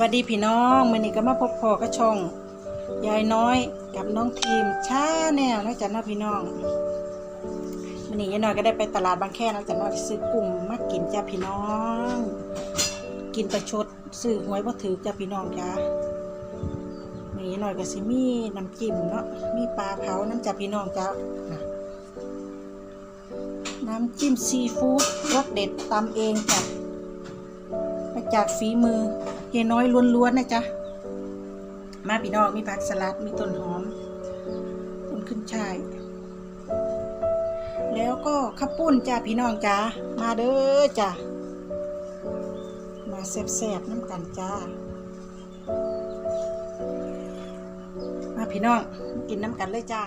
วัสดีพี่น้องมื่อนี้ก็มาพบพอกับช่องยายน้อยกับน้องทีมชาแนวนะจ๊ะน้าพี่น้องมื่อนี้ยายน้อยก็ได้ไปตลาดบางแคนะจ๊ะน้อยซื้อกุ้งมากินจ้าพี่น้อง กินประชดซื้อหวยบ่ถือจ้าพี่น้องจ้ามื่อนี้ยายน้อยก็สิมีน้ำจิ้มเนาะมีปลาเผาน้ำจ้าพี่น้องจ้าน่ะน้ำจิ้มซีฟู้ดรสเด็ดตำเองจ้ะมา จากฝีมือเยน้อยล้วนๆนะจ๊ะ มาพี่น้องมีผักสลัดมีต้นหอมต้นขึ้นช่าย แล้วก็ข้าวปุ้นจ้าพี่น้องจ้ามาเด้อจ้ามาแซ่บๆน้ำกันจ้า มาพี่น้องกินน้ำกันเลยจ้า